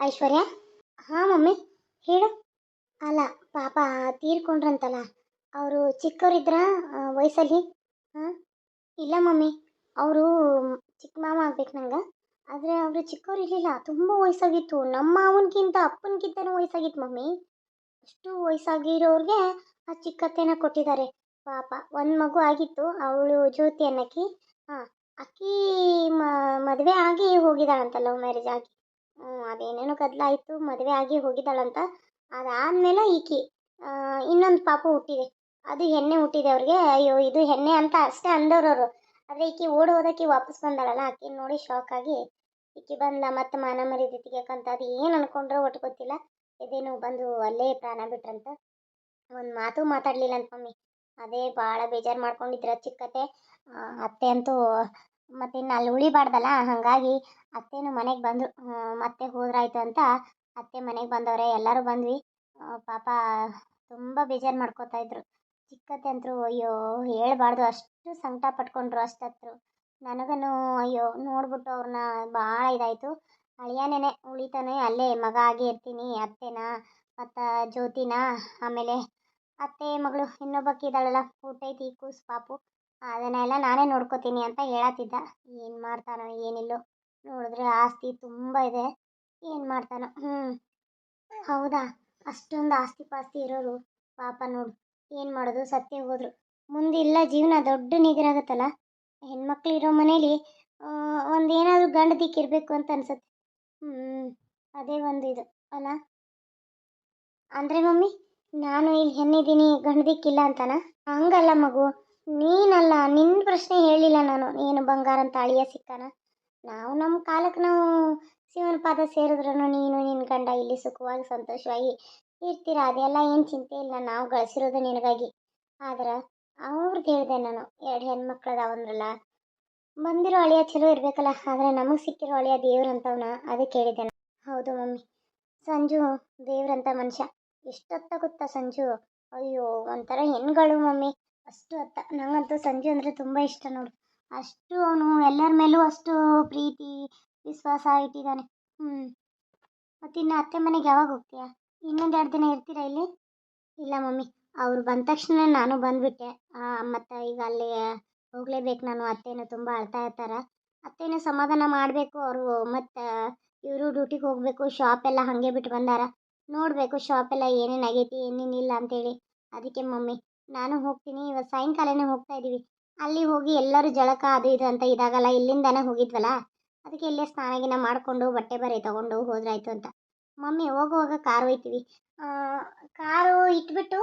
ಐಶ್ವರ್ಯ? ಹಾಂ ಮಮ್ಮಿ, ಹೇಳು. ಅಲ್ಲ, ಪಾಪ ತೀರ್ಕೊಂಡ್ರಂತಲ್ಲ, ಅವರು ಚಿಕ್ಕವರಿದ್ರ ವಯಸ್ಸಲ್ಲಿ? ಹಾಂ? ಇಲ್ಲ ಮಮ್ಮಿ, ಅವರು ಚಿಕ್ಕ ಮಾವ ಆಗ್ಬೇಕು ನಂಗೆ. ಆದರೆ ಅವರು ಚಿಕ್ಕವ್ರು ಇರಲಿಲ್ಲ, ತುಂಬ ವಯಸ್ಸಾಗಿತ್ತು. ನಮ್ಮ ಅವನಿಗಿಂತ ಅಪ್ಪನಿಗಿಂತನೂ ವಯಸ್ಸಾಗಿತ್ತು ಮಮ್ಮಿ. ಅಷ್ಟು ವಯಸ್ಸಾಗಿರೋರಿಗೆ ಆ ಚಿಕ್ಕತ್ತೆನ ಕೊಟ್ಟಿದ್ದಾರೆ. ಪಾಪ, ಒಂದು ಮಗು ಆಗಿತ್ತು, ಅವಳು ಜ್ಯೋತಿ ಅನ್ನಕ್ಕಿ. ಹಾಂ, ಅಕ್ಕಿ ಮದುವೆ ಆಗಿ ಹೋಗಿದ್ದಾಳಂತ ಲವ್ ಮ್ಯಾರೇಜ್ ಆಗಿ. ಅದೇನೇನೋ ಕದಲಾಯಿತು ಮದುವೆ ಆಗಿ ಹೋಗಿದ್ದಾಳಂತ. ಅದಾದಮೇಲೆ ಈಕಿ ಇನ್ನೊಂದು ಪಾಪು ಹುಟ್ಟಿದೆ. ಅದು ಹೆಣ್ಣೆ ಹುಟ್ಟಿದೆ ಅವ್ರಿಗೆ. ಅಯ್ಯೋ, ಇದು ಹೆಣ್ಣೆ ಅಂತ ಅಷ್ಟೇ ಅಂದವ್ರವರು ಆದರೆ ಈಕಿ ಓಡಿ ಹೋದಕ್ಕೆ ವಾಪಸ್ ಬಂದಾಳಲ್ಲ ಆಕಿ ನೋಡಿ ಶಾಕ್ ಆಗಿ ಈಕಿ ಬಂದ್ಲ. ಮತ್ತೆ ಮಾನ ಮರ್ಯಾದೆ ತೆಗಿಯಕ್ಕಂತ ಅದು ಏನು ಅನ್ಕೊಂಡ್ರೋ ಒಟ್ಟು ಗೊತ್ತಿಲ್ಲ. ಇದೇನು ಬಂದು ಅಲ್ಲೇ ಪ್ರಾಣ ಬಿಟ್ರಂತ. ಒಂದು ಮಾತು ಮಾತಾಡಲಿಲ್ಲ ಅಂತ ಮಮ್ಮಿ. ಅದೇ ಭಾಳ ಬೇಜಾರು ಮಾಡ್ಕೊಂಡಿದ್ರ ಚಿಕ್ಕತ್ತೆ. ಅತ್ತೆ ಅಂತೂ ಮತ್ತೆ ಇನ್ನು ಅಲ್ಲಿ ಉಳಿಬಾರ್ದಲ್ಲ, ಹಾಗಾಗಿ ಅತ್ತೆನೂ ಮನೆಗೆ ಬಂದರು ಮತ್ತೆ ಹೋದ್ರಾಯ್ತು ಅಂತ ಅತ್ತೆ ಮನೆಗೆ ಬಂದವ್ರೆ, ಎಲ್ಲರೂ ಬಂದ್ವಿ. ಪಾಪ ತುಂಬ ಬೇಜಾರು ಮಾಡ್ಕೋತಾ ಇದ್ರು. ಚಿಕ್ಕತ್ತೆ ಅಂತೂ ಅಯ್ಯೋ, ಹೇಳ್ಬಾರ್ದು, ಅಷ್ಟು ಸಂಕಟ ಪಟ್ಕೊಂಡ್ರು ಅಷ್ಟತ್ರು. ನನಗನು, ಅಯ್ಯೋ, ನೋಡ್ಬಿಟ್ಟು ಅವ್ರನ್ನ ಭಾಳ ಇದಾಯಿತು. ಅಳಿಯನೇನೆ ಉಳಿತಾನೆ, ಅಲ್ಲೇ ಮಗ ಆಗಿ ಇರ್ತೀನಿ, ಅತ್ತೆನ, ಮತ್ತು ಜ್ಯೋತಿನ, ಆಮೇಲೆ ಅತ್ತೆ ಮಗಳು ಇನ್ನೊಬ್ಬಕ್ಕಿದ್ದಾಳಲ್ಲ ಹುಟ್ಟೈತಿ ಕೂಸು ಪಾಪು. ಅದನ್ನೆಲ್ಲ ನಾನೇ ನೋಡ್ಕೋತೀನಿ ಅಂತ ಹೇಳತ್ತಿದ್ದ. ಏನು ಮಾಡ್ತಾನೋ ಏನಿಲ್ಲೋ ನೋಡಿದ್ರೆ ಆಸ್ತಿ ತುಂಬ ಇದೆ. ಏನು ಮಾಡ್ತಾನೋ? ಹ್ಞೂ ಹೌದಾ? ಅಷ್ಟೊಂದು ಆಸ್ತಿ ಪಾಸ್ತಿ ಇರೋರು. ಪಾಪ ನೋಡು, ಏನು ಮಾಡೋದು? ಸತ್ತೇ ಹೋದ್ರು. ಮುಂದಿಲ್ಲ ಜೀವನ, ದೊಡ್ಡ ನಿಗರಾಗುತ್ತಲ್ಲ? ಹೆಣ್ಮಕ್ಳು ಇರೋ ಮನೇಲಿ ಒಂದೇನಾದರೂ ಗಂಡ ದಿಕ್ಕಿರಬೇಕು ಅಂತ ಅನ್ಸುತ್ತೆ. ಹ್ಞೂ ಅದೇ ಒಂದು ಇದು, ಅಲ್ಲ? ಅಂದರೆ ಮಮ್ಮಿ, ನಾನು ಇಲ್ಲಿ ಹೆಣ್ಣಿದ್ದೀನಿ, ಗಂಡ ದಿಕ್ಕಿಲ್ಲ ಅಂತನಾ? ಹಂಗಲ್ಲ ಮಗು. ನೀನಲ್ಲ ನಿನ್ನ ಪ್ರಶ್ನೆ ಹೇಳಿಲ್ಲ ನಾನು. ಏನು ಬಂಗಾರ ಅಂತ ಅಳಿಯ ಸಿಕ್ಕಾನ? ನಾವು ನಮ್ಮ ಕಾಲಕ್ಕೆ ನಾವು ಶಿವನ ಪಾದ ಸೇರಿದ್ರು ನೀನು ನಿನ್ನ ಗಂಡ ಇಲ್ಲಿ ಸುಖವಾಗಿ ಸಂತೋಷವಾಗಿ ಇರ್ತೀರ? ಅದೆಲ್ಲ ಏನು ಚಿಂತೆ ಇಲ್ಲ. ನಾವು ಗಳಿಸಿರೋದು ನಿನಗಾಗಿ. ಆದ್ರೆ ಅವ್ರದ್ದು ಹೇಳಿದೆ ನಾನು. ಎರಡು ಹೆಣ್ಮಕ್ಳು ಅದಾವಂದ್ರಲ್ಲ ಬಂದಿರೋ ಅಳಿಯ ಚಲೋ ಇರಬೇಕಲ್ಲ. ಆದರೆ ನಮಗೆ ಸಿಕ್ಕಿರೋ ಅಳಿಯ ದೇವ್ರಂತವನ ಅದಕ್ಕೆ ಹೇಳಿದೆ ಹೌದು ಮಮ್ಮಿ. ಸಂಜು ದೇವ್ರಂತ ಮನುಷ್ಯ. ಎಷ್ಟೊತ್ತ ಗೊತ್ತಾ ಸಂಜು? ಅಯ್ಯೋ, ಒಂಥರ ಹೆಣ್ಗಳು ಮಮ್ಮಿ. ಅಷ್ಟು ಅತ್ತ. ನನಗಂತೂ ಸಂಜೆ ಅಂದರೆ ತುಂಬ ಇಷ್ಟ ನೋಡು. ಅಷ್ಟು ಅವನು ಎಲ್ಲರ ಮೇಲೂ ಅಷ್ಟು ಪ್ರೀತಿ, ವಿಶ್ವಾಸ ಇಟ್ಟಿದ್ದಾನೆ. ಹ್ಞೂ ಮತ್ತಿನ್ನು ಅತ್ತೆ ಮನೆಗೆ ಯಾವಾಗ ಹೋಗ್ತೀಯಾ? ಇನ್ನೊಂದು ಎರಡು ದಿನ ಇರ್ತೀರಾ ಇಲ್ಲಿ? ಇಲ್ಲ ಮಮ್ಮಿ, ಅವ್ರು ಬಂದ ತಕ್ಷಣ ನಾನು ಬಂದುಬಿಟ್ಟೆ. ಮತ್ತು ಈಗ ಅಲ್ಲಿ ಹೋಗಲೇಬೇಕು ನಾನು. ಅತ್ತೆನು ತುಂಬ ಅಳ್ತಾ ಇರ್ತಾರೆ. ಅತ್ತೇನೂ ಸಮಾಧಾನ ಮಾಡಬೇಕು, ಅವರು ಮತ್ತು ಇವರು ಡ್ಯೂಟಿಗೆ ಹೋಗಬೇಕು ಶಾಪ್ ಎಲ್ಲ ಹಾಗೆ ಬಿಟ್ಟು ಬಂದಾರ. ನೋಡಬೇಕು ಶಾಪೆಲ್ಲ ಏನೇನು ಆಗೈತಿ ಏನೇನಿಲ್ಲ ಅಂತೇಳಿ. ಅದಕ್ಕೆ ಮಮ್ಮಿ ನಾನು ಹೋಗ್ತೀನಿ ಇವತ್ತು ಸಾಯಂಕಾಲನೇ ಹೋಗ್ತಾ ಇದ್ದೀವಿ ಅಲ್ಲಿ ಹೋಗಿ ಎಲ್ಲರೂ ಜಳಕ ಅದು ಇದು ಅಂತ ಇದಾಗಲ್ಲ, ಇಲ್ಲಿಂದನೇ ಹೋಗಿದ್ವಲ್ಲ? ಅದಕ್ಕೆ ಇಲ್ಲೇ ಸ್ನಾನ ಗಿನ ಮಾಡಿಕೊಂಡು ಬಟ್ಟೆ ಬರೆ ತೊಗೊಂಡು ಹೋದ್ರಾಯ್ತು ಅಂತ. ಮಮ್ಮಿ, ಹೋಗುವಾಗ ಕಾರ್ ಒಯ್ತೀವಿ. ಕಾರು ಇಟ್ಬಿಟ್ಟು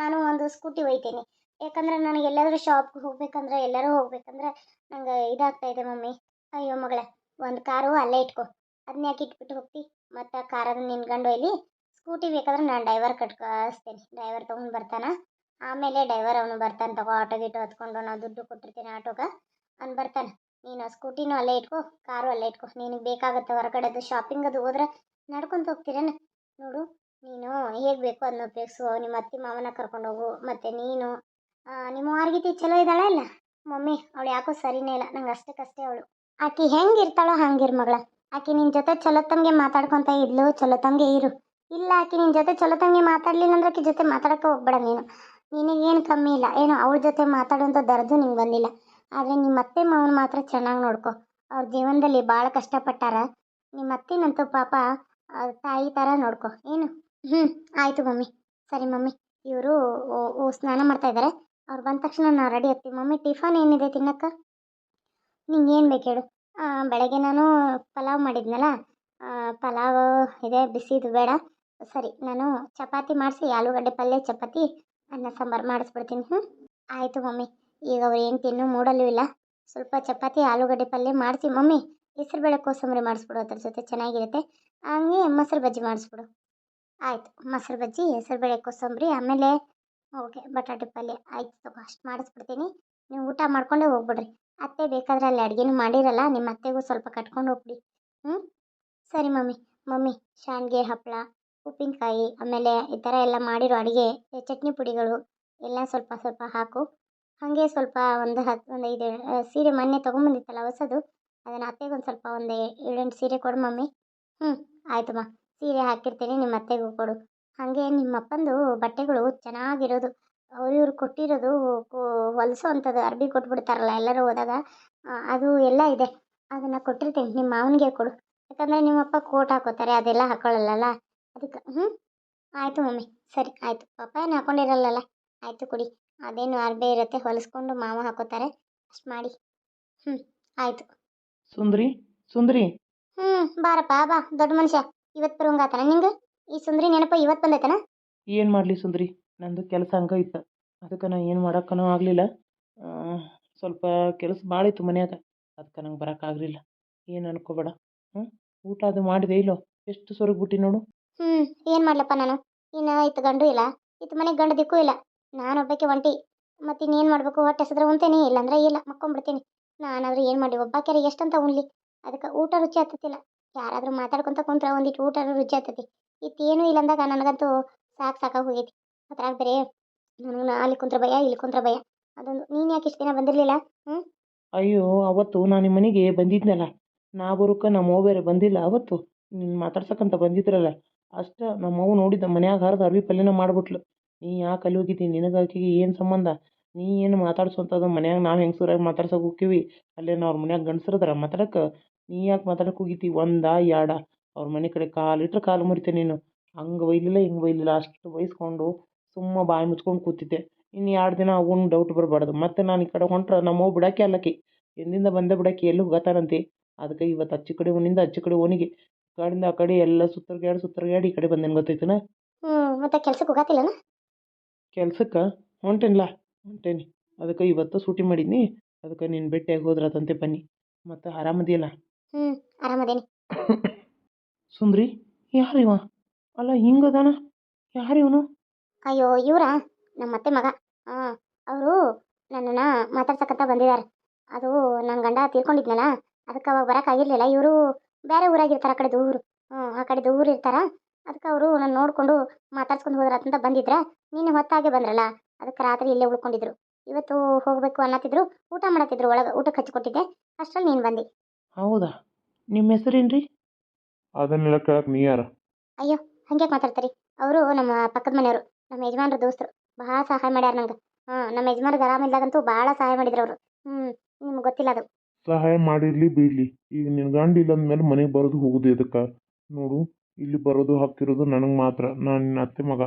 ನಾನು ಒಂದು ಸ್ಕೂಟಿ ಒಯ್ತೀನಿ. ಯಾಕಂದ್ರೆ ನನಗೆ ಎಲ್ಲಾದರೂ ಶಾಪ್ಗೆ ಹೋಗ್ಬೇಕಂದ್ರೆ, ಎಲ್ಲರೂ ಹೋಗ್ಬೇಕಂದ್ರೆ ನಂಗೆ ಇದಾಗ್ತಾ ಇದೆ ಮಮ್ಮಿ. ಅಯ್ಯೋ ಮಗಳೇ, ಒಂದು ಕಾರು ಅಲ್ಲೇ ಇಟ್ಕೊ. ಅದನ್ನ ಯಾಕೆ ಇಟ್ಬಿಟ್ಟು ಹೋಗ್ತಿ? ಮತ್ತು ಕಾರನ್ನು ನಿನ್ಗಂಡು ಇಲ್ಲಿ ಸ್ಕೂಟಿ ಬೇಕಾದ್ರೆ ನಾನು ಡ್ರೈವರ್ ಕಟ್ಕಳಿಸ್ತೇನೆ ಡ್ರೈವರ್ ತೊಗೊಂಡು ಬರ್ತಾನೆ? ಆಮೇಲೆ ಡ್ರೈವರ್ ಅವನು ಬರ್ತಾನೆ ತಗೋ ಆಟೋ ಗೀಟೋ ಹತ್ಕೊಂಡು ನಾವು ದುಡ್ಡು ಕೊಟ್ಟಿರ್ತೀನಿ ಆಟೋಗೆ. ಅವ್ನು ಬರ್ತಾನೆ, ನೀನು ಸ್ಕೂಟಿನೂ ಅಲ್ಲೇ ಇಟ್ಕೋ, ಕಾರು ಅಲ್ಲೇ ಇಟ್ಕೋ, ನಿನಗೆ ಬೇಕಾಗುತ್ತೆ ಹೊರಗಡೆದು ಶಾಪಿಂಗ್ ಅದು ಹೋದ್ರೆ ನಡ್ಕೊಂತ ಹೋಗ್ತೀರೇನು? ನೋಡು, ನೀನು ಹೇಗೆ ಬೇಕು ಅದನ್ನ ಉಪಯೋಗಿಸು, ನಿಮ್ಮ ಅತ್ತೆ ಮಾವನ ಕರ್ಕೊಂಡು ಹೋಗು, ಮತ್ತು ನೀನು ನಿಮ್ಮ ವಾರ್ಗಿತಿ ಚಲೋ ಇದ್ದಾಳೆ ಅಲ್ಲ ಮಮ್ಮಿ, ಅವಳು ಯಾಕೋ ಸರಿನೇ ಇಲ್ಲ, ನಂಗೆ ಅಷ್ಟಕ್ಕಷ್ಟೇ ಅವಳು. ಆಕೆ ಹೆಂಗೆ ಇರ್ತಾಳೋ ಹಂಗಿರ್ ಮಗಳ. ಆಕೆ ನಿನ್ನ ಜೊತೆ ಚಲೋತ್ತಂಗೆ ಮಾತಾಡ್ಕೊತ ಇದ್ಲು ಚಲೋತ್ತಂಗೆ ಇರು. ಇಲ್ಲ, ಆಕೆ ನಿನ್ನ ಜೊತೆ ಚಲೋತ್ತಂಗೆ ಮಾತಾಡ್ಲಿಲ್ಲ ಅಂದ್ರೆ ಆಕಿ ಜೊತೆ ಮಾತಾಡಕ್ಕೆ ಹೋಗ್ಬೇಡ ನೀನು. ನಿನಗೇನು ಕಮ್ಮಿ ಇಲ್ಲ. ಏನು ಅವ್ರ ಜೊತೆ ಮಾತಾಡುವಂಥ ದರ್ದು ನಿಂಗೆ ಬಂದಿಲ್ಲ. ಆದರೆ ನಿಮ್ಮ ಅತ್ತೆ ಮಾವನ ಮಾತ್ರ ಚೆನ್ನಾಗಿ ನೋಡ್ಕೊ. ಅವ್ರ ಜೀವನದಲ್ಲಿ ಭಾಳ ಕಷ್ಟಪಟ್ಟಾರ. ನಿಮ್ಮ ಅತ್ತಿನಂತೂ ಪಾಪ ತಾಯಿ ಥರ ನೋಡ್ಕೊ. ಏನು? ಹ್ಞೂ ಆಯಿತು ಮಮ್ಮಿ. ಸರಿ ಮಮ್ಮಿ. ಇವರು ಸ್ನಾನ ಮಾಡ್ತಾ ಇದ್ದಾರೆ ಅವ್ರು ಬಂದ ತಕ್ಷಣ ನಾವು ರೆಡಿ ಆಗ್ತೀವಿ ಮಮ್ಮಿ, ಟಿಫನ್ ಏನಿದೆ ತಿನ್ನಕ್ಕೆ? ನಿಂಗೆ ಏನು ಬೇಕು ಹೇಳು? ಬೆಳಗ್ಗೆ ನಾನು ಪಲಾವ್ ಮಾಡಿದ್ನಲ್ಲ? ಪಲಾವ್ ಇದೆ ಬಿಸಿದು ಬೇಡ. ಸರಿ, ನಾನು ಚಪಾತಿ ಮಾಡಿಸಿ, ಆಲೂಗಡ್ಡೆ ಪಲ್ಯ, ಚಪಾತಿ ಅನ್ನ ಸಾಂಬಾರು ಮಾಡಿಸ್ಬಿಡ್ತೀನಿ ಹ್ಞೂ ಆಯಿತು ಮಮ್ಮಿ. ಈಗ ಅವ್ರು ಏನು ತಿನ್ನೋ ಮೂಡಲ್ಲೂ ಇಲ್ಲ. ಸ್ವಲ್ಪ ಚಪಾತಿ, ಆಲೂಗಡ್ಡೆ ಪಲ್ಯ ಮಾಡಿಸಿ ಮಮ್ಮಿ, ಹೆಸರುಬೇಳೆ ಕೋಸಂಬರಿ ಮಾಡಿಸ್ಬಿಡು ಅದ್ರ ಜೊತೆ, ಚೆನ್ನಾಗಿರುತ್ತೆ. ಹಂಗೆ ಮೊಸರು ಬಜ್ಜಿ ಮಾಡಿಸ್ಬಿಡು. ಆಯಿತು, ಮೊಸರು ಬಜ್ಜಿ, ಹೆಸರುಬೇಳೆ ಕೋಸಂಬರಿ, ಆಮೇಲೆ ಓಕೆ ಬಟಾಟೆ ಪಲ್ಯ. ಆಯ್ತು ತಗೋ, ಅಷ್ಟು ಮಾಡಿಸ್ಬಿಡ್ತೀನಿ. ನೀವು ಊಟ ಮಾಡ್ಕೊಂಡೇ ಹೋಗ್ಬಿಡ್ರಿ. ಅತ್ತೆ ಬೇಕಾದ್ರೆ ಅಲ್ಲಿ ಅಡುಗೆನೂ ಮಾಡಿರಲ್ಲ, ನಿಮ್ಮ ಅತ್ತೆಗೂ ಸ್ವಲ್ಪ ಕಟ್ಕೊಂಡು ಹೋಗ್ಬಿಡಿ. ಹ್ಞೂ ಸರಿ ಮಮ್ಮಿ. ಮಮ್ಮಿ ಶಾಂಡ್ಗೆ ಹಪ್ಪಳ ಉಪ್ಪಿನಕಾಯಿ, ಆಮೇಲೆ ಈ ಥರ ಎಲ್ಲ ಮಾಡಿರೋ ಅಡುಗೆ ಚಟ್ನಿ ಪುಡಿಗಳು ಎಲ್ಲ ಸ್ವಲ್ಪ ಸ್ವಲ್ಪ ಹಾಕು. ಹಾಗೆ ಸ್ವಲ್ಪ ಒಂದು ಹತ್ತು ಒಂದು ಐದು ಸೀರೆ ಮೊನ್ನೆ ತೊಗೊಂಬಂದಿತ್ತಲ್ಲ ಹೊಸದು, ಅದನ್ನು ಅತ್ತೆಗೆ ಒಂದು ಸ್ವಲ್ಪ ಒಂದು ಏಳೆಂಟು ಸೀರೆ ಕೊಡು ಮಮ್ಮಿ. ಹ್ಞೂ ಆಯ್ತಮ್ಮ ಸೀರೆ ಹಾಕಿರ್ತೀನಿ ನಿಮ್ಮ ಅತ್ತೆಗೂ ಕೊಡು. ಹಾಗೆ ನಿಮ್ಮ ಅಪ್ಪಂದು ಬಟ್ಟೆಗಳು ಚೆನ್ನಾಗಿರೋದು. ಅವ್ರು ಇವ್ರು ಕೊಟ್ಟಿರೋದು ಹೊಲಸೋ ಅಂಥದ್ದು ಅರ್ಬಿ ಕೊಟ್ಬಿಡ್ತಾರಲ್ಲ ಎಲ್ಲರೂ ಹೋದಾಗ ಅದು ಎಲ್ಲ ಇದೆ. ಅದನ್ನು ಕೊಟ್ಟಿರ್ತೀನಿ, ನಿಮ್ಮ ಮಾವನಿಗೆ ಕೊಡು. ಯಾಕಂದರೆ ನಿಮ್ಮಪ್ಪ ಕೋಟ್ ಹಾಕೋತಾರೆ, ಅದೆಲ್ಲ ಹಾಕೊಳ್ಳಲ್ಲಲ್ಲ? ಅದಕ್ಕೆ ಹ್ಞೂ ಆಯಿತು ಮಮ್ಮಿ ಸರಿ ಆಯಿತು. ಪಪ್ಪ ಏನು ಹಾಕೊಂಡಿರಲ್ಲಲ್ಲ ಆಯಿತು ಕೊಡಿ. ಅದೇನು ಅರ್ಬೆ ಇರುತ್ತೆ ಹೊಲಿಸ್ಕೊಂಡು ಮಾವ ಹಾಕೋತಾರೆ ಅಷ್ಟು ಮಾಡಿ. ಹ್ಞೂ ಆಯಿತು. ಸುಂದ್ರಿ ಸುಂದ್ರಿ. ಹ್ಞೂ ಬಾರಪ್ಪ ಬಾ ದೊಡ್ಡ ಮನುಷ್ಯ. ಇವತ್ತು ಬರುವಂಗಾತನ ನಿಂಗೆ? ಈ ಸುಂದ್ರಿ ನೆನಪ ಇವತ್ತು ಬಂದೈತನ? ಏನು ಮಾಡಲಿ ಸುಂದ್ರಿ ನಂದು ಕೆಲಸ ಹಂಗೆ ಇತ್ತು. ಅದಕ್ಕೆ ನಾನು ಏನು ಮಾಡೋಕ್ಕನೂ ಆಗಲಿಲ್ಲ. ಸ್ವಲ್ಪ ಕೆಲಸ ಇತ್ತು ಮನ್ಯಾಗ. ಅದಕ್ಕೆ ನಂಗೆ ಬರೋಕ್ಕಾಗಲಿಲ್ಲ ಏನು ಅನ್ಕೋಬೇಡ. ಹ್ಞೂ ಊಟ ಅದು ಮಾಡಿದೆ ಇಲ್ಲೋ ಎಷ್ಟು ಸೊರಗ್ಬಿಟ್ಟು ನೋಡು. ಹ್ಞೂ ಏನು ಮಾಡ್ಲಪ್ಪ ನಾನು? ಇನ್ನು ಇತ್ತು ಗಂಡು ಇಲ್ಲ ಇತ್ತು ಮನೆಗೆ ಗಂಡು ದಿಕ್ಕೂ ಇಲ್ಲ. ನಾನು ಒಬ್ಬಕ್ಕೆ ಒಂಟಿ ಮತ್ತು ಇನ್ನೇನು ಮಾಡಬೇಕು? ಹೊಟ್ಟೆ ಹಸಿದ್ರೆ ಉಣ್ತೇನೆ, ಇಲ್ಲಾಂದ್ರೆ ಇಲ್ಲ, ಮಕ್ಕೊಂಬಿಡ್ತೀನಿ. ನಾನಾದ್ರೂ ಏನು ಮಾಡಿ ಒಬ್ಬಾಕ್ಯಾರ ಎಷ್ಟಂತ ಉಣ್ಲಿ? ಅದಕ್ಕೆ ಊಟ ರುಚಿ ಆಗ್ತತಿಲ್ಲ. ಯಾರಾದರೂ ಮಾತಾಡ್ಕೊಂತ ಕುಂತ್ರ ಒಂದಿಟ್ಟು ಊಟ ರುಚಿ ಹತ್ತತಿ ಇತ್ತೇನೂ ಇಲ್ಲ ಅಂದಾಗ ನನಗಂತೂ ಸಾಕು ಸಾಕಾಗಿ ಹೋಗೈತಿ. ಅದ್ರಾಗ ಬೇರೆ ನನಗೆ ಅಲ್ಲಿ ಕುಂತ್ರ ಭಯ, ಇಲ್ಲಿ ಕುಂತ್ರ ಭಯ. ಅದೊಂದು, ನೀನು ಯಾಕೆ ಇಷ್ಟು ದಿನ ಬಂದಿರಲಿಲ್ಲ? ಹ್ಞೂ ಅಯ್ಯೋ, ಅವತ್ತು ನಾನು ನಿಮ್ಮ ಮನೆಗೆ ಬಂದಿದ್ನಲ್ಲ. ನಾ ಬರೋಕೆ ನಮ್ಮ ಬೇರೆ ಬಂದಿಲ್ಲ ಅವತ್ತು. ನೀನು ಮಾತಾಡ್ಸಕಂತ ಬಂದಿದ್ರಲ್ಲ. ಅಷ್ಟೇ ನಮ್ಮ ಅವ್ವ ನೋಡಿದ್ದ ಮನ್ಯಾಗ ಹರಿದು ಅರ್ವಿ ಪಲ್ಯನ ಮಾಡಿಬಿಟ್ಲು. ನೀ ಯಾಕೆ ಅಲ್ಲಿ ಹೋಗಿದ್ದಿ? ನಿನಗೆ ಆಕೆಗೆ ಏನು ಸಂಬಂಧ? ನೀ ಏನು ಮಾತಾಡ್ಸೋಂಥದ್ದು ಮನ್ಯಾಗ ನಾವು ಹೆಂಗಸರಾಗಿ ಮಾತಾಡ್ಸೋಕೆ ಹೋಕ್ಕೀವಿ ಅಲ್ಲೇನು ಅವ್ರ ಮನ್ಯಾಗ ಗಂಡಸ್ರದಾರ ಮಾತಾಡಕ್ಕೆ ನೀ ಯಾಕೆ ಮಾತಾಡಕ್ಕೆ ಹೋಗಿದ್ದಿ? ಒಂದಾ ಎರಡ ಅವ್ರ ಮನೆ ಕಡೆ ಕಾಲಿಟ್ರೆ ಕಾಲು ಮುರಿತೆ ನೀನು. ಹಂಗೆ ಬೈಲಿಲ್ಲ, ಹಿಂಗೆ ಬೈಲಿಲ್ಲ. ಅಷ್ಟು ಬೈಸ್ಕೊಂಡು ಸುಮ್ಮ ಬಾಯಿ ಮುಚ್ಕೊಂಡು ಕೂತಿದ್ದೆ. ಇನ್ನು ಎರಡು ದಿನ ಅವನು ಡೌಟ್ ಬರಬಾರ್ದು. ಮತ್ತೆ ನಾನು ಈ ಕಡೆ ಹೊಂಟ್ರೆ ನಮ್ಮವ್ವ ಬಿಡಾಕೆ ಅಲ್ಲಕಿ. ಎಂದಿಂದ ಬಂದೆ ಬಿಡಾಕಿ ಎಲ್ಲಿ ಹೋಗತ್ತಾನಂತೆ ಅದಕ್ಕೆ ಇವತ್ತು ಅಚ್ಚಿ ಕಡೆ ಓನಿಂದ ಅಚ್ಚಿ ಕಡೆ ಓನಿಗೆ ಈ ಕಡೆಯಿಂದ ಆ ಕಡೆ ಎಲ್ಲ ಸುತ್ತರ್ಗ್ಯಾಡಿ ಸುತ್ತರ್ಗ್ಯಾಡಿ ಈ ಕಡೆ ಬಂದೇನು ಗೊತ್ತೈತನ? ಹ್ಞೂ ಮತ್ತೆ ಕೆಲ್ಸಕ್ಕೆ ಹೋಗತ್ತಿಲ್ಲನ ಕೆಲ್ಸಕ್ಕೆ? ಹೊಂಟೇನಿಲ್ಲ ಹೊಂಟೇನಿ. ಅದಕ್ಕೆ ಇವತ್ತು ಸೂಟಿ ಮಾಡಿದ್ನಿ. ಅದಕ್ಕೆ ನೀನು ಭೇಟಿಯಾಗಿ ಹೋದ್ರತಂತೆ ಬನ್ನಿ. ಮತ್ತು ಆರಾಮದಿಯಲ್ಲ? ಹ್ಞೂ ಆರಾಮದೇನಿ. ಸುಂದ್ರಿ ಯಾರಿವ? ಅಲ್ಲ ಹಿಂಗದಾನ? ಯಾರಿವನು? ಅಯ್ಯೋ ಇವರಾ ನಮ್ಮ ಅತ್ತೆ ಮಗ. ಹಾಂ ಅವರು ನನ್ನನ್ನು ಮಾತಾಡ್ಸಕ್ಕಂತ ಬಂದಿದ್ದಾರೆ ಅದು ನನ್ನ ಗಂಡ ತೀರ್ಕೊಂಡಿದ್ನಲ್ಲ ಅದಕ್ಕೆ ಅವಾಗ ಬರೋಕ್ಕಾಗಿರ್ಲಿಲ್ಲ ಇವರು ಬೇರೆ ಊರಾಗಿರ್ತಾರೆ ಆ ಕಡೆ ಊರು. ಹ್ಞೂ ಆ ಕಡೆ ಊರು ಇರ್ತಾರ. ಅದಕ್ಕೆ ಅವರು ನಾನು ನೋಡಿಕೊಂಡು ಮಾತಾಡ್ಸ್ಕೊಂಡು ಹೋದ್ರಂತ ಬಂದಿದ್ರೆ. ನೀನು ಹೊತ್ತಾಗೆ ಬಂದ್ರಲ್ಲ ಅದಕ್ಕೆ ರಾತ್ರಿ ಇಲ್ಲೇ ಉಳ್ಕೊಂಡಿದ್ರು. ಇವತ್ತು ಹೋಗಬೇಕು ಅನ್ನತ್ತಿದ್ರು ಊಟ ಮಾಡತ್ತಿದ್ರು ಒಳಗೆ ಊಟಕ್ಕೆ ಕಚ್ಚಿಕೊಟ್ಟಿದ್ದೆ ಅಷ್ಟರಲ್ಲಿ ನೀನು ಬಂದು. ಹೌದಾ? ನಿಮ್ಮ ಹೆಸರೇನ್ರಿ? ರೀ ಅದನ್ನೆಲ್ಲ ಕೇಳಕ್ಕೆ ನೀ ಯಾರು? ಅಯ್ಯೋ ಹಂಗೆ ಮಾತಾಡ್ತಾರೆ? ಅವರು ನಮ್ಮ ಪಕ್ಕದ ಮನೆಯವರು ನಮ್ಮ ಯಜಮಾನ್ರ ದೋಸ್ತರು. ಭಾಳ ಸಹಾಯ ಮಾಡ್ಯಾರ ನಂಗೆ. ಹಾಂ ನಮ್ಮ ಯಜಮಾನ್ರಿಗೆ ಆರಾಮಿಲ್ದಾಗಂತೂ ಭಾಳ ಸಹಾಯ ಮಾಡಿದ್ರು ಅವರು. ಹ್ಞೂ ನಿಮ್ಗೆ ಗೊತ್ತಿಲ್ಲ ಅದು. ಸಹಾಯ ಮಾಡಿರಲಿ ಬಿಡಲಿ. ಈಗ ನಿನ್ನ ಗಂಡ ಇಲ್ಲ ಅಂದಮೇಲೆ ಮನೆಗೆ ಬರೋದು ಹೋಗುದು ಇದಕ್ಕೆ ನೋಡು, ಇಲ್ಲಿ ಬರೋದು ಹಾಕಿರೋದು ನನಗೆ ಮಾತ್ರ. ನಾನು ನಿನ್ನ ಅತ್ತೆ ಮಗ.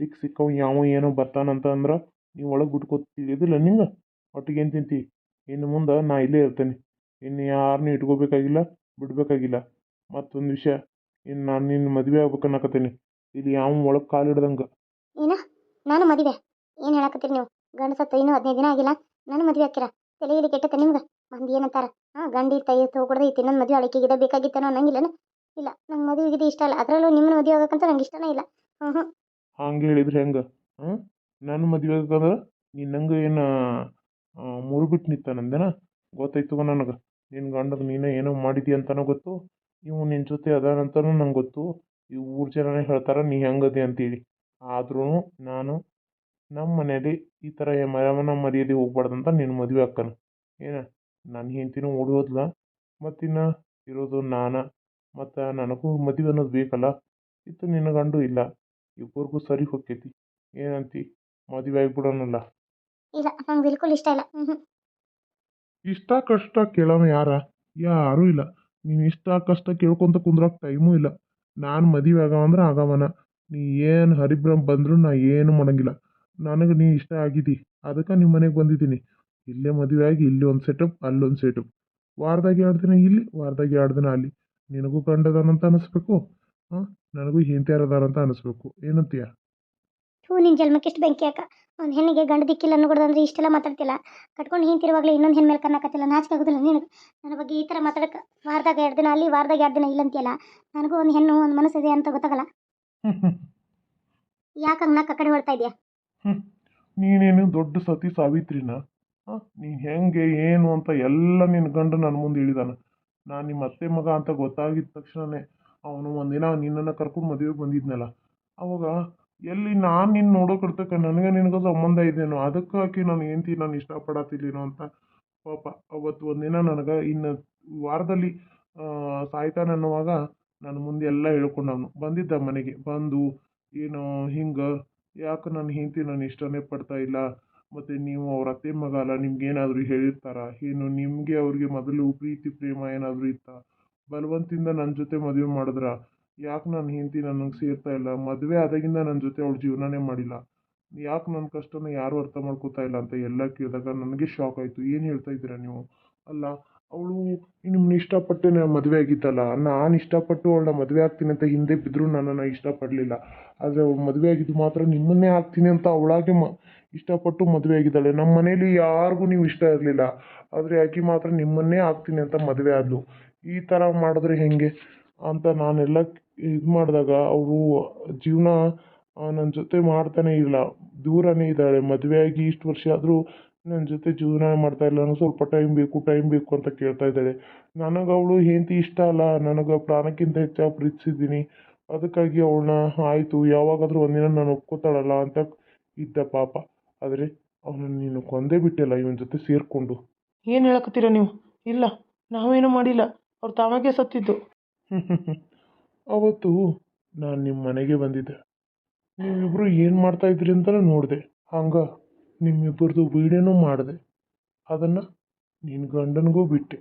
ಸಿಕ್ಕ ಸಿಕ್ಕವ್ ಯಾವ ಏನೋ ಬರ್ತಾನಂತ ಅಂದ್ರೆ ನೀವು ಒಳಗೆ ಬಿಟ್ಕೊತ ನಿಂಗೆ? ಒಟ್ಟಿಗೆ ಏನು ತಿಂತಿ? ಇನ್ನು ಮುಂದೆ ನಾ ಇಲ್ಲೇ ಇರ್ತೇನೆ. ಇನ್ನು ಯಾರನ್ನೂ ಇಟ್ಕೋಬೇಕಾಗಿಲ್ಲ, ಬಿಡಬೇಕಾಗಿಲ್ಲ. ಮತ್ತೊಂದು ವಿಷಯ. ಇನ್ನು ನಾನು ನಿನ್ನ ಮದುವೆ ಆಗ್ಬೇಕು ಅನ್ನಕತ್ತೇನೆ. ಇಲ್ಲಿ ಯಾವ ಒಳಗೆ ಕಾಲಿಡ್ದಂಗೆ ಏನ ನಾನು? ಮದುವೆ. ಏನು ಹೇಳಕತ್ತೀರಿ ನೀವು? ಗಂಡ ಸತ್ತು ಇನ್ನೂ ಹದಿನೈದು ದಿನ ಆಗಿಲ್ಲ. ನಾನು ಮದುವೆ ಹಾಕಿರ ತಲೆಯಲ್ಲಿ ಕೆಟ್ಟತ್ತೆ ನಿಮ್ಗೆ? ಮಂದಿ ಏನಂತಾರ? ಹಾಂ, ಗಂಡಿ ತೈ ತೊಗೊಡ್ದೆ ಇತ್ತು ಇನ್ನೊಂದು ಮದುವೆ ಅಳಿಕೆಗಿದೆ ಬೇಕಾಗಿತ್ತೇನೋ ಅನ್ನಂಗಿಲ್ಲನ ಇಲ್ಲ, ನಂಗೆ ಮದುವೆ ಗಿದು ಇಷ್ಟ ಅಲ್ಲ, ಅದರಲ್ಲೂ ನಿಮ್ಮನ್ನ ಮದುವೆ ಆಗಕ್ಕಂತ ನಂಗೆ ಇಷ್ಟನೇ ಇಲ್ಲ. ಹ್ಞೂ ಹ್ಞೂ ಹಂಗೆ ಹೇಳಿದ್ರೆ ಹೆಂಗೆ? ನನ್ನ ಮದುವೆ ಆಗಂದ್ರೆ ನೀನು ನಂಗೆ ಏನು ಮುರು ಬಿಟ್ಟು ನಿಂತಾನಂದೇನ ಗೊತ್ತಾಯ್ತು ನನಗೆ. ನಿನ್ನ ಗಂಡಗೆ ನೀನೇ ಏನೋ ಮಾಡಿದಿ ಅಂತನೂ ಗೊತ್ತು, ಇವು ನಿನ್ನ ಜೊತೆ ಅದಾನಂತನೂ ನಂಗೆ ಗೊತ್ತು, ಈ ಊರು ಜನನೇ ಹೇಳ್ತಾರೆ, ನೀ ಹೆಂಗದೆ ಅಂತೇಳಿ. ಆದ್ರೂ ನಾನು ನಮ್ಮ ಮನೇಲಿ ಈ ಥರ ಮರಮನ ಮರ್ಯಾದೆ ಹೋಗ್ಬಾರ್ದಂತ ನಿನ್ನ ಮದುವೆ ಅಕ್ಕನ. ಏನ ನನ್ನ ಹೆಂಡ್ತಿನೂ ಓಡಿ ಹೋದ್ಲ ಮತ್ತಿನ್ನು ಇರೋದು ನಾನು? ಮತ್ತು ನನಗೂ ಮದುವೆ ಅನ್ನೋದು ಬೇಕಲ್ಲ? ಇತ್ತು ನಿನ್ನ ಗಂಡು ಇಲ್ಲ. ಇಬ್ಬರಿಗೂ ಸರಿ ಹೋಗ್ತೈತಿ ಏನಂತಿ? ಮದುವೆ ಆಗಿಬಿಡೋಣಲ್ಲ ಇಲ್ಲ ನಂಗೆ ಬಿಲ್ಕುಲ್ ಇಷ್ಟ ಇಲ್ಲ. ಇಷ್ಟ ಕಷ್ಟ ಕೇಳೋಣ ಯಾರ? ಯಾರೂ ಇಲ್ಲ. ನೀನು ಇಷ್ಟ ಕಷ್ಟ ಕೇಳ್ಕೊಂತ ಕುಂದ್ರಕ್ಕೆ ಟೈಮೂ ಇಲ್ಲ. ನಾನು ಮದುವೆ ಆಗವಂದ್ರೆ ಆಗವನ. ನೀ ಏನು ಹರಿಭ್ರಮ್ ಬಂದರೂ ನಾ ಏನು ಮಾಡಂಗಿಲ್ಲ. ನನಗೆ ನೀ ಇಷ್ಟ ಆಗಿದ್ದಿ ಅದಕ್ಕೆ ನಿಮ್ಮ ಮನೆಗೆ ಬಂದಿದ್ದೀನಿ. ಇಲ್ಲೇ ಮದುವೆ ಆಗಿ ಇಲ್ಲಿ ಒಂದು ಸೆಟಪ್ ಅಲ್ಲೊಂದು ಸೆಟಪ್ ವಾರದಾಗ ಎರಡು ದಿನ ಇಲ್ಲಿ ವಾರದಾಗ ಎರಡು ದಿನ ಅಲ್ಲಿ. ನಿನಗೂ ಗಂಡದಾನಂತ ಅನಿಸ್ಬೇಕು ಹಾಂ? ನನಗೂ ಹೆಂಡತಿಯಾರದಾರಂತ ಅನಿಸ್ಬೇಕು. ಏನಂತೀಯ? ಹ್ಞೂ ನಿನ್ನ ಜನ್ಮಕ್ಕೆ ಎಷ್ಟು ಬೆಂಕಿ ಅಕ್ಕ ಒಂದು ಹೆಣ್ಣಿಗೆ ಗಂಡ ದಿಕ್ಕಿಲ್ಲ ಅನ್ನೋದಂದ್ರೆ ಇಷ್ಟೆಲ್ಲ ಮಾತಾಡ್ತಿಲ್ಲ. ಕಟ್ಕೊಂಡು ಹಿಂತಿರುವಾಗಲೇ ಇನ್ನೊಂದು ಹೆಣ್ಣು ಮೇಲೆ ಕಣ್ಣಾಕತ್ತಿಲ್ಲ ನಾಚಿಕೆ ಆಗೋದಿಲ್ಲ ನಿನಗೆ. ನನ್ನ ಬಗ್ಗೆ ಈ ಥರ ಮಾತಾಡಕ್ಕೆ ವಾರದಾಗ ಎರಡು ದಿನ ಅಲ್ಲಿ ವಾರದಾಗ ಎರಡು ದಿನ ಇಲ್ಲ ಅಂತೀಯಲ್ಲ. ನನಗೂ ಒಂದು ಹೆಣ್ಣು ಒಂದು ಮನಸ್ಸಿದೆ ಅಂತ ಗೊತ್ತಾಗಲ್ಲ. ಯಾಕೆ ಹಂಗೆ ನಾಲ್ಕು ಕಡೆ ಹೊಡ್ತಾ ಇದೆಯಾ? ನೀನೇನು ದೊಡ್ಡ ಸತಿ ಸಾವಿತ್ರಿನ? ನೀನು ಹೆಂಗೆ, ಏನು ಅಂತ ಎಲ್ಲ ನಿನ್ನ ಗಂಡ ನನ್ನ ಮುಂದೆ ಇಳಿದಾನ ನಾನು ನಿಮ್ಮ ಅತ್ತೆ ಮಗ ಅಂತ ಗೊತ್ತಾಗಿದ್ದ ತಕ್ಷಣನೇ ಅವನು ಒಂದಿನ ನಿನ್ನನ್ನು ಕರ್ಕೊಂಡು ಮದುವೆಗೆ ಬಂದಿದ್ನಲ್ಲ. ಅವಾಗ ಎಲ್ಲಿ ನಾನು ನಿನ್ನ ನೋಡೋಕಿರ್ತಕ್ಕ ನನಗೆ ನಿನಗೆ ಸಂಬಂಧ ಇದೇನೋ ಅದಕ್ಕೆ ನಾನು ಹೆಂಡ್ತಿ ನಾನು ಇಷ್ಟಪಡತ್ತಿಲ್ಲೇನೋ ಅಂತ ಪಾಪ ಅವತ್ತು ಒಂದಿನ ನನಗೆ ಇನ್ನು ವಾರದಲ್ಲಿ ಸಾಯ್ತಾನೆ ಅನ್ನುವಾಗ ನನ್ನ ಮುಂದೆ ಎಲ್ಲ ಹೇಳ್ಕೊಂಡವನು. ಬಂದಿದ್ದ ಮನೆಗೆ, ಬಂದು, ಏನು ಹಿಂಗೆ ಯಾಕೆ ನನ್ನ ಹೆಂಡತಿ ನಾನು ಇಷ್ಟನೇ ಪಡ್ತಾ ಇಲ್ಲ? ಮತ್ತು ನೀವು ಅವ್ರ ಅತ್ತೆ ಮಗ ಅಲ್ಲ, ನಿಮ್ಗೇನಾದರೂ ಹೇಳಿರ್ತಾರಾ? ಏನು, ನಿಮಗೆ ಅವ್ರಿಗೆ ಮೊದಲು ಪ್ರೀತಿ, ಪ್ರೇಮ ಏನಾದರೂ ಇತ್ತಾ? ಬಲವಂತಿಂದ ನನ್ನ ಜೊತೆ ಮದುವೆ ಮಾಡಿದ್ರ? ಯಾಕೆ ನನ್ನ ಹೆಂಡತಿ ನನಗೆ ಸೇರ್ತಾ ಇಲ್ಲ? ಮದುವೆ ಆದಾಗಿಂದ ನನ್ನ ಜೊತೆ ಅವ್ಳ ಜೀವನನೇ ಮಾಡಿಲ್ಲ. ಯಾಕೆ ನನ್ನ ಕಷ್ಟನ ಯಾರೂ ಅರ್ಥ ಮಾಡ್ಕೋತಾ ಇಲ್ಲ ಅಂತ ಎಲ್ಲ ಕೇಳಿದಾಗ ನನಗೆ ಶಾಕ್ ಆಯಿತು. ಏನು ಹೇಳ್ತಾ ಇದ್ದೀರಾ ನೀವು? ಅಲ್ಲ ಅವಳು ನಿಮ್ಮನ್ನ ಇಷ್ಟಪಟ್ಟು ನಾನು ಮದುವೆ ಆಗಿತ್ತಲ್ಲ, ನಾನು ಇಷ್ಟಪಟ್ಟು ಅವಳನ್ನ ಮದುವೆ ಆಗ್ತೀನಿ ಅಂತ ಹಿಂದೆ ಬಿದ್ದರೂ ನನ್ನನ್ನು ಇಷ್ಟಪಡಲಿಲ್ಲ. ಆದರೆ ಅವಳು ಮದುವೆ ಆಗಿದ್ದು ಮಾತ್ರ ನಿಮ್ಮನ್ನೇ ಆಗ್ತೀನಿ ಅಂತ ಅವಳಾಗೆ ಮ, ಇಷ್ಟಪಟ್ಟು ಮದುವೆ ಆಗಿದ್ದಾಳೆ. ನಮ್ಮ ಮನೇಲಿ ಯಾರಿಗೂ ನೀವು ಇಷ್ಟ ಇರಲಿಲ್ಲ. ಆದರೆ ಆಕೆ ಮಾತ್ರ ನಿಮ್ಮನ್ನೇ ಆಗ್ತೀನಿ ಅಂತ ಮದುವೆ ಆದಳು ಈ ಥರ ಮಾಡಿದ್ರೆ ಹೇಗೆ? ಅಂತ ನಾನೆಲ್ಲ ಇದು ಮಾಡಿದಾಗ ಅವರು ಜೀವನ ನನ್ನ ಜೊತೆ ಮಾಡ್ತಾನೆ ಇಲ್ಲ. ದೂರನೇ ಇದ್ದಾಳೆ ಮದುವೆಯಾಗಿ ಇಷ್ಟು ವರ್ಷ ಆದರೂ ನನ್ನ ಜೊತೆ ಜೀವನ ಮಾಡ್ತಾ ಇಲ್ಲ ನನಗೆ ಸ್ವಲ್ಪ ಟೈಮ್ ಬೇಕು ಟೈಮ್ ಬೇಕು ಅಂತ ಕೇಳ್ತಾ ಇದ್ದಾಳೆ. ನನಗೆ ಅವಳು ಹೆಂಡತಿ ಇಷ್ಟ ಅಲ್ಲ ನನಗೆ ಪ್ರಾಣಕ್ಕಿಂತ ಹೆಚ್ಚಾಗಿ ಪ್ರೀತಿಸಿದ್ದೀನಿ ಅದಕ್ಕಾಗಿ ಅವಳನ್ನ ಆಯಿತು ಯಾವಾಗಾದರೂ ಒಂದಿನ ನಾನು ಒಪ್ಕೋತಾಳಲ್ಲ ಅಂತ ಇದ್ದ ಪಾಪ. ಆದರೆ ಅವನು ನೀನು ಕೊಂದೇ ಬಿಟ್ಟಿಲ್ಲ ಇವನ ಜೊತೆ ಸೇರಿಕೊಂಡು. ಏನು ಹೇಳಕತ್ತೀರ ನೀವು? ಇಲ್ಲ ನಾವೇನು ಮಾಡಿಲ್ಲ. ಅವ್ರು ತಾವಾಗೆ ಸತ್ತಿದ್ದು. ಅವತ್ತು ನಾನು ನಿಮ್ಮ ಮನೆಗೆ ಬಂದಿದ್ದೆ. ನೀವಿಬ್ಬರು ಏನು ಮಾಡ್ತಾ ಇದ್ರಿ ಅಂತಲೇ ನೋಡಿದೆ. ಹಂಗೆ ನಿಮ್ಮಿಬ್ಬರದು ವೀಡಿಯೋನೂ ಮಾಡಿದೆ. ಅದನ್ನು ನಿನ್ನ ಗಂಡನಿಗೂ ಬಿಟ್ಟೆ.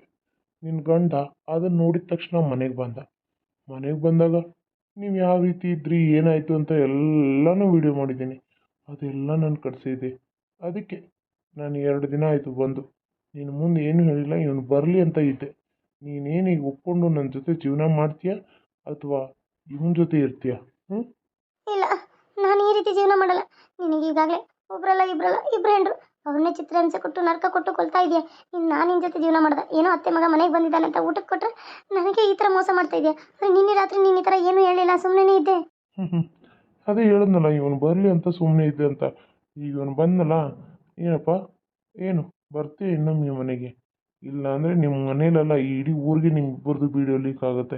ನಿನ್ನ ಗಂಡ ಅದನ್ನು ನೋಡಿದ ತಕ್ಷಣ ಮನೆಗೆ ಬಂದ. ಮನೆಗೆ ಬಂದಾಗ ನೀವು ಯಾವ ರೀತಿ ಇದ್ರಿ, ಏನಾಯಿತು ಅಂತ ಎಲ್ಲನೂ ವೀಡಿಯೋ ಮಾಡಿದ್ದೀನಿ. ಅದೆಲ್ಲ ನಾನು ಕಳಿಸಿದ್ದೆ ಅದಕ್ಕೆ ನಾನು ಎರಡು ದಿನ ಆಯಿತು ಬಂದು. ನಿನ್ನ ಮುಂದೆ ಏನು ಹೇಳಿಲ್ಲ, ಇವನು ಬರಲಿ ಅಂತ ಇದ್ದೆ. ನೀನೇನು ಈಗ ಒಪ್ಕೊಂಡು ನನ್ನ ಜೊತೆ ಜೀವನ ಮಾಡ್ತೀಯಾ ಅಥವಾ ಇವನ ಜೊತೆ ಇರ್ತೀಯಾ? ಹ್ಞೂ ಇಲ್ಲ, ನಾನು ಈ ರೀತಿ ಜೀವನ ಮಾಡಲ್ಲ. ನಿನಗೆ ಈಗಾಗಲೇ ಒಬ್ರಲ್ಲ ಇಬ್ರಲ್ಲ ಇಬ್ರು ಹೆಂಡ್ರು ಅವ್ರನ್ನೇ ಚಿತ್ರಹಿಂಸೆ ಕೊಟ್ಟು, ನರ್ಕ ಕೊಟ್ಟು ಕೊಲ್ತಾ ಇದೆಯಾ? ಇನ್ನು ನಾನು ನಿನ್ನ ಜೊತೆ ಜೀವನ ಮಾಡ್ದೆ. ಏನೋ ಅತ್ತೆ ಮಗ ಮನೆಗೆ ಬಂದಿದ್ದಾನೆ ಅಂತ ಊಟಕ್ಕೆ ಕೊಟ್ಟರೆ ನನಗೆ ಈ ಥರ ಮೋಸ ಮಾಡ್ತಾ ಇದೆಯಾ? ನಿನ್ನೆ ರಾತ್ರಿ ನೀನು ಈ ಥರ ಏನೂ ಹೇಳಿಲ್ಲ ಸುಮ್ಮನೆ ಇದ್ದೆ. ಅದೇ ಹೇಳಿದ್ನಲ್ಲ, ಇವನು ಬರಲಿ ಅಂತ ಸುಮ್ಮನೆ ಇದ್ದೆ ಅಂತ. ಈಗ ಇವನು ಬಂದನಲ್ಲ, ಏನಪ್ಪ? ಏನು? ಬರ್ತೀಯ ಇನ್ನೊಮ್ಮೆ ಮನೆಗೆ? ಇಲ್ಲ ಅಂದರೆ ನಿಮ್ಮ ಮನೇಲೆಲ್ಲ ಈ ಇಡೀ ಊರಿಗೆ ನಿಮ್ಮಿಬ್ಬರದು ವಿಡಿಯೋ ಲೀಕ್ ಆಗುತ್ತೆ.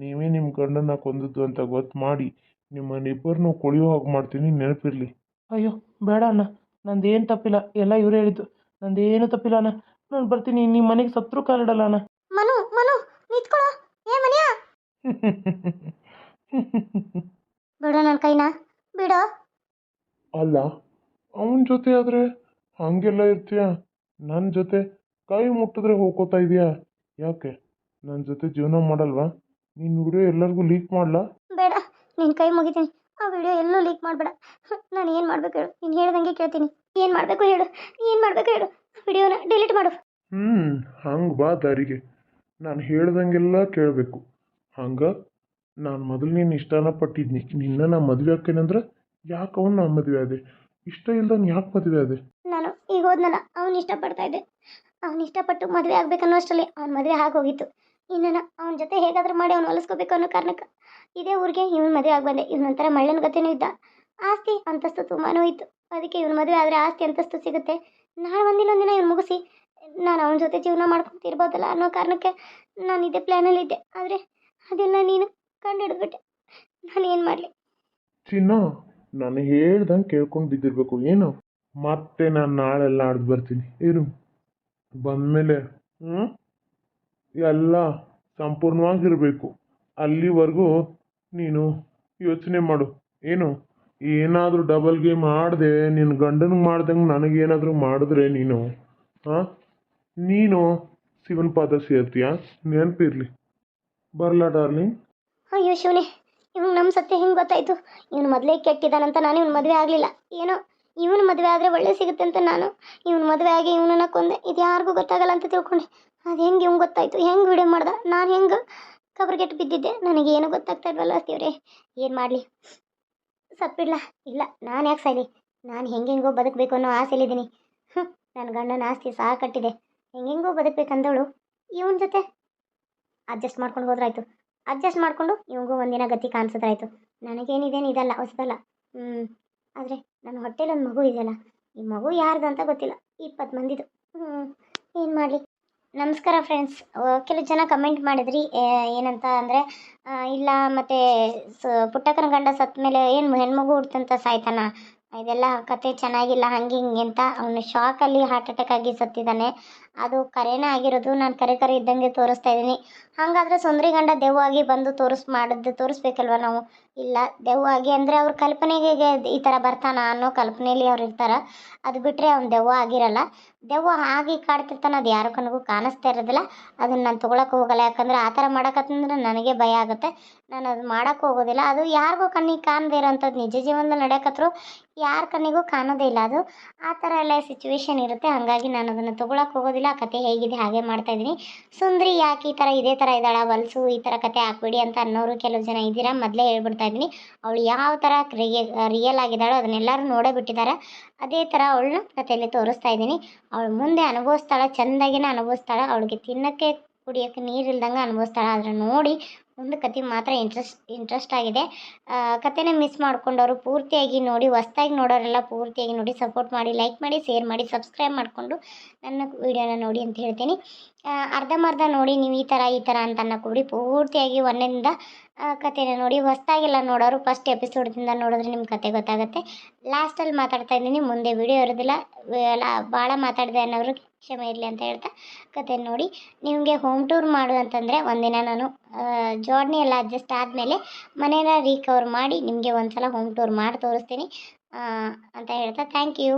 ನೀವೇ ನಿಮ್ಮ ಗಂಡನ್ನ ಕೊಂದದ್ದು ಅಂತ ಗೊತ್ತು ಮಾಡಿ, ನಿಮ್ಮನ್ನಿಬ್ಬರನ್ನೂ ಕೊಳೆಯೋ ಹಾಗೆ ಮಾಡ್ತೀನಿ, ನೆನಪಿರಲಿ. ಅಯ್ಯೋ ಬೇಡ ಅಣ್ಣ. ನಂದೇನು ತಪ್ಪಿಲ್ಲ. ಎಲ್ಲ ಇವ್ರು ಹೇಳಿದ್ದು. ನಂದೇನು ತಪ್ಪಿಲ್ಲ ಅಣ್ಣ. ನಾನು ಬರ್ತೀನಿ. ನಿಮ್ಮ ಮನೆಗೆ ಸತ್ರು ಕಾಲಿಡಲ್ಲ ಅಣ್ಣ. ಮನು ಮನು ನಿಂತ್ಕೊಳ್ಳೋ ಏ ಮನೆಯ? ಬಿಡು ನನ್ನ ಕೈನ. ಬಿಡು. ಅಲ್ಲ ಅವನ ಜೊತೆ ಆದರೆ ಹಾಗೆಲ್ಲ ಇರ್ತೀಯ? ನನ್ನ ಜೊತೆ ಕೈ ಮುಟ್ಟಿದ್ರೆ ಹೋಗ್ಕೋತಾ ಇದೆಯಾ? ಯಾಕೆ? ನನ್ನ ಜೊತೆ ಜೀವನ ಮಾಡಲ್ವಾ? ನೀನು ವಿಡಿಯೋ ಎಲ್ಲರಿಗೂ ಲೀಕ್ ಮಾಡಲಾ? ಬೇಡ ನಿನ್ನ ಕೈ ಮುಗಿತೀನಿ. ಆ ವಿಡಿಯೋ ಎಲ್ಲೂ ಲೀಕ್ ಮಾಡಬೇಡ. ನಾನು ಏನು ಮಾಡಬೇಕು ಹೇಳು? ನೀನು ಹೇಳ್ದಂಗೆ ಕೇಳ್ತೀನಿ. ಏನು ಮಾಡಬೇಕು ಹೇಳು? ಏನು ಮಾಡಬೇಕು ಹೇಳು? ವಿಡಿಯೋನ ಡಿಲೀಟ್ ಮಾಡು. ಹ್ಞೂ ಹಂಗೆ ಬಾ ದಾರಿಗೆ. ನಾನು ಹೇಳ್ದಂಗೆಲ್ಲ ಕೇಳಬೇಕು. ಹಂಗೆ ನಾನು ಮೊದಲು ನೀನು ಇಷ್ಟನ ಪಟ್ಟಿದ್ನಿ. ನಿನ್ನ ನಾ ಮದುವೆ ಆಕ್ಕೇನಂದ್ರೆ ಯಾಕೆ ಅವ್ನು ನಾನು ಮದುವೆ ಆದೆ? ಇಷ್ಟ ಇಲ್ದನ್ ಯಾಕೆ ಮದುವೆ ಆದೆ? ನಾನು ಈಗ ಹೋದ್ನಲ್ಲ ಅವ್ನು ಇಷ್ಟಪಡ್ತಾ ಇದ್ದೆ. ಅವ್ನು ಇಷ್ಟಪಟ್ಟು ಮದುವೆ ಆಗ್ಬೇಕನ್ನೋ ಅಷ್ಟರಲ್ಲಿ ಅವ್ನ ಮದುವೆ ಆಗೋಗಿತ್ತು. ಇನ್ನನ ಅವನ ಜೊತೆ ಹೇಗಾದರೂ ಮಾಡಿ ಅವ್ನು ಹೊಲಿಸ್ಕೋಬೇಕು ಅನ್ನೋ ಕಾರಣಕ್ಕೆ ಇದೇ ಊರಿಗೆ ಇವನು ಮದುವೆ ಆಗಿ ಬಂದೆ ಇವನೊಂಥರ ಮಳ್ಳನ ಗತೆನೂ ಇದ್ದ. ಆಸ್ತಿ ಅಂತಸ್ತು ತುಂಬಾನೂ ಇತ್ತು. ಅದಕ್ಕೆ ಇವನು ಮದುವೆ ಆದರೆ ಆಸ್ತಿ ಅಂತಸ್ತು ಸಿಗುತ್ತೆ. ನಾಳೆ ಒಂದಿನ ಒಂದಿನ ಇವ್ನು ಮುಗಿಸಿ ನಾನು ಅವನ ಜೊತೆ ಜೀವನ ಮಾಡ್ಕೊಂತಿರ್ಬೋದಲ್ಲ ಅನ್ನೋ ಕಾರಣಕ್ಕೆ ನಾನು ಇದೇ ಪ್ಲ್ಯಾನಲ್ಲಿ ಇದ್ದೆ. ಆದರೆ ಅದೆಲ್ಲ ನೀನು ಕಂಡು ಹಿಡಿದ್ಬಿಟ್ಟೆ ನಾನು ಏನು ಮಾಡಲಿ? ಚಿನ್ನ, ನಾನು ಹೇಳ್ದಂಗೆ ಕೇಳ್ಕೊಂಡು ಬಿದ್ದಿರ್ಬೇಕು. ಏನು? ಮತ್ತೆ ನಾನು ನಾಳೆ ಆಡ್ದು ಬರ್ತೀನಿ. ಏನು ಬಂದಮೇಲೆ ಹ್ಞೂ ಎಲ್ಲ ಸಂಪೂರ್ಣವಾಗಿರಬೇಕು. ಅಲ್ಲಿವರೆಗೂ ನೀನು ಯೋಚನೆ ಮಾಡು. ಏನು? ಏನಾದರೂ ಡಬಲ್ ಗೇಮ್ ಆಡದೆ ನಿನ್ನ ಗಂಡನಿಗೆ ಮಾಡ್ದಂಗೆ ನನಗೇನಾದರೂ ಮಾಡಿದ್ರೆ ನೀನು ಹಾಂ ನೀನು ಶಿವನ ಪಾದ ಸೇರ್ತೀಯ? ನೆನಪಿರಲಿ. ಬರಲ, ಡಾರ್ಲಿಂಗ್? ಅಯ್ಯೋ ಶಿವನೇ, ಇವ್ನು ನಮ್ಮ ಸತ್ಯ ಹಿಂಗೆ ಗೊತ್ತಾಯಿತು? ಇವನು ಮೊದಲೇ ಕೆಟ್ಟಿದ್ದಾನಂತ ನಾನು ಇವ್ನ ಮದುವೆ ಆಗಲಿಲ್ಲ. ಏನೋ, ಇವನು ಮದುವೆ ಆದರೆ ಒಳ್ಳೆ ಸಿಗುತ್ತೆ ಅಂತ ನಾನು ಇವನು ಮದುವೆ ಆಗಿ ಇವನನ್ನ ಕೊಂದೆ. ಇದು ಯಾರಿಗೂ ಗೊತ್ತಾಗಲ್ಲ ಅಂತ ತಿಳ್ಕೊಂಡೆ. ಅದು ಹೆಂಗೆ ಇವ್ನು ಗೊತ್ತಾಯ್ತು? ಹೆಂಗೆ ವಿಡಿಯೋ ಮಾಡ್ದೆ? ನಾನು ಹೆಂಗೆ ಕಬ್ರಿಗೆಟ್ಟು ಬಿದ್ದಿದ್ದೆ. ನನಗೇನು ಗೊತ್ತಾಗ್ತಾ ಇಲ್ವಲ್ಲ ದೇವ್ರೆ ಏನು ಮಾಡಲಿ? ಸತ್ಬಿಡ್ಲ, ಇಲ್ಲ, ನಾನು ಯಾಕೆ ಸಾಯ್ಲಿ? ನಾನು ಹೆಂಗೆಂಗೋ ಬದುಕಬೇಕು ಅನ್ನೋ ಆಸೆಲಿದ್ದೀನಿ ಹ್ಞೂ ನನ್ನ ಗಂಡನ ಆಸ್ತಿ ಸಹ ಕಟ್ಟಿದೆ ಹೆಂಗೆಂಗೋ ಬದುಕಬೇಕಂದವಳು. ಇವನ ಜೊತೆ ಅಡ್ಜಸ್ಟ್ ಮಾಡ್ಕೊಂಡು ಹೋದ್ರಾಯ್ತು. ಅಡ್ಜಸ್ಟ್ ಮಾಡಿಕೊಂಡು ಇವಂಗೂ ಒಂದಿನ ಗತಿ ಕಾಣಿಸಿದ್ರಾಯ್ತು. ನನಗೇನಿದೇನು ಇದಲ್ಲ, ಹೊಸದಲ್ಲ. ಹ್ಞೂ ಆದರೆ ನನ್ನ ಹೊಟ್ಟೆಲಿ ಒಂದು ಮಗು ಇದೆಯಲ್ಲ. ಈ ಮಗು ಯಾರ್ದು ಅಂತ ಗೊತ್ತಿಲ್ಲ. ಇಪ್ಪತ್ತು ಮಂದಿದು. ಹ್ಞೂ ಏನು ಮಾಡಲಿ? ನಮಸ್ಕಾರ ಫ್ರೆಂಡ್ಸ್ ಕೆಲವು ಜನ ಕಮೆಂಟ್ ಮಾಡಿದ್ರಿ ಏನಂತ ಅಂದರೆ ಇಲ್ಲ ಮತ್ತು ಪುಟ್ಟಕ್ಕನ ಗಂಡ ಸತ್ತ ಮೇಲೆ ಏನು ಹೆಣ್ಮಗು ಹುಡ್ತಂತ ಸಾಯ್ತಾನ? ಇದೆಲ್ಲ ಕತೆ ಚೆನ್ನಾಗಿಲ್ಲ, ಹಂಗೆ ಹಿಂಗೆ ಅಂತ ಅವನು ಶಾಕಲ್ಲಿ ಹಾರ್ಟ್ ಅಟ್ಯಾಕ್ ಆಗಿ ಸತ್ತಿದ್ದಾನೆ ಅದು ಕರೆನೇ ಆಗಿರೋದು ನಾನು ಕರೆ ಕರೆ ಇದ್ದಂಗೆ ತೋರಿಸ್ತಾ ಇದ್ದೀನಿ. ಹಾಗಾದ್ರೆ ಸುಂದ್ರಿ ಗಂಡ ದೆವ್ವಾಗಿ ಬಂದು ತೋರಿಸ್ ಮಾಡಿದ್ದು ತೋರಿಸ್ಬೇಕಲ್ವ ನಾವು? ಇಲ್ಲ, ದೆವ್ವಾಗಿ ಅಂದರೆ ಅವ್ರ ಕಲ್ಪನೆಗೆ ಈ ಥರ ಬರ್ತಾನ ಅನ್ನೋ ಕಲ್ಪನೆಯಲ್ಲಿ ಅವ್ರು ಇರ್ತಾರೆ. ಅದು ಬಿಟ್ಟರೆ ಅವ್ನು ದೆವ್ವ ಆಗಿರಲ್ಲ. ದೆವ್ವ ಆಗಿ ಕಾಡ್ತಿರ್ತಾನೆ, ಅದು ಯಾರ ಕನಗೂ ಕಾಣಿಸ್ತಾ ಇರೋದಿಲ್ಲ. ಅದನ್ನು ನಾನು ತೊಗೊಳಕ್ಕೆ ಹೋಗಲ್ಲ. ಯಾಕಂದರೆ ಆ ಥರ ಮಾಡಕತ್ತಂದ್ರೆ ನನಗೆ ಭಯ ಆಗುತ್ತೆ. ನಾನು ಅದು ಮಾಡೋಕ್ಕೆ ಹೋಗೋದಿಲ್ಲ. ಅದು ಯಾರಿಗೂ ಕಣ್ಣಿಗೆ ಕಾಣದೇ ಇರೋಂಥದ್ದು ನಿಜ ಜೀವನದಲ್ಲಿ ನಡೆಯಕತ್ರು ಯಾರ ಕಣ್ಣಿಗೂ ಕಾಣೋದೇ ಇಲ್ಲ ಅದು. ಆ ಥರ ಎಲ್ಲ ಸಿಚುವೇಶನ್ ಇರುತ್ತೆ. ಹಾಗಾಗಿ ನಾನು ಅದನ್ನು ತೊಗೊಳಕ್ಕೆ ಹೋಗೋದಿಲ್ಲ. ಆ ಕತೆ ಹೇಗಿದೆ, ಹಾಗೆ ಮಾಡ್ತಾ ಇದ್ದೀನಿ. ಸುಂದ್ರಿ ಯಾಕೆ ಈ ಥರ ಇದೇ ಥರ ಇದ್ದಾಳ? ಹೊಲಸು ಈ ಥರ ಕತೆ ಹಾಕ್ಬೇಡಿ ಅಂತ ಅನ್ನೋರು ಕೆಲವು ಜನ ಇದ್ದೀರಾ? ಮೊದಲೇ ಹೇಳ್ಬಿಡ್ತಾ ಇದ್ದೀನಿ. ಅವಳು ಯಾವ ಥರ ರಿಯಲ್ ಆಗಿದ್ದಾಳೋ ಅದನ್ನೆಲ್ಲರೂ ನೋಡೇ ಬಿಟ್ಟಿದ್ದಾರೆ. ಅದೇ ಥರ ಅವಳನ್ನ ಕಥೆಯಲ್ಲಿ ತೋರಿಸ್ತಾ ಇದ್ದೀನಿ. ಅವಳು ಮುಂದೆ ಅನುಭವಿಸ್ತಾಳೆ, ಚೆಂದಾಗಿನೇ ಅನುಭವಿಸ್ತಾಳೆ. ಅವಳಿಗೆ ತಿನ್ನೋಕ್ಕೆ, ಕುಡಿಯೋಕ್ಕೆ ನೀರು ಇಲ್ದಂಗೆ ಅನುಭವಿಸ್ತಾಳೆ. ಆದರೆ ನೋಡಿ ಒಂದು ಕತೆ ಮಾತ್ರ ಇಂಟ್ರೆಸ್ಟ್ ಇಂಟ್ರೆಸ್ಟ್ ಆಗಿದೆ. ಕತೆನ ಮಿಸ್ ಮಾಡ್ಕೊಂಡವರು ಪೂರ್ತಿಯಾಗಿ ನೋಡಿ, ಹೊಸ್ದಾಗಿ ನೋಡೋರೆಲ್ಲ ಪೂರ್ತಿಯಾಗಿ ನೋಡಿ ಸಪೋರ್ಟ್ ಮಾಡಿ ಲೈಕ್ ಮಾಡಿ ಶೇರ್ ಮಾಡಿ ಸಬ್ಸ್ಕ್ರೈಬ್ ಮಾಡಿಕೊಂಡು ನನ್ನ ವಿಡಿಯೋನ ನೋಡಿ ಅಂತ ಹೇಳ್ತೀನಿ. ಅರ್ಧಂಬರ್ಧ ನೋಡಿ ನೀವು ಈ ಥರ ಈ ಥರ ಅಂತ ಕೂಡಿ ಪೂರ್ತಿಯಾಗಿ ಒಂದರಿಂದ ಕತೆನ ನೋಡಿ ಹೊಸ್ದಾಗೆಲ್ಲ ನೋಡೋರು ಫಸ್ಟ್ ಎಪಿಸೋಡ್ದಿಂದ ನೋಡಿದ್ರೆ ನಿಮ್ಮ ಕತೆ ಗೊತ್ತಾಗುತ್ತೆ. ಲಾಸ್ಟಲ್ಲಿ ಮಾತಾಡ್ತಾ ಇದ್ದೀನಿ, ಮುಂದೆ ವಿಡಿಯೋ ಇರೋದಿಲ್ಲ. ಭಾಳ ಮಾತಾಡಿದೆ ಅನ್ನೋರು ಕ್ಷಮೆ ಇರಲಿ ಅಂತ ಹೇಳ್ತಾ ಕತೆ ನೋಡಿ. ನಿಮಗೆ ಹೋಮ್ ಟೂರ್ ಮಾಡು ಅಂತಂದರೆ ಒಂದಿನ ನಾನು ಜೋಡ್ನಿ ಎಲ್ಲ ಅಡ್ಜಸ್ಟ್ ಆದಮೇಲೆ ಮನೇನ ರೀಕವರ್ ಮಾಡಿ ನಿಮಗೆ ಒಂದು ಸಲ ಹೋಮ್ ಟೂರ್ ಮಾಡಿ ತೋರಿಸ್ತೀನಿ ಅಂತ ಹೇಳ್ತಾ ಥ್ಯಾಂಕ್ ಯು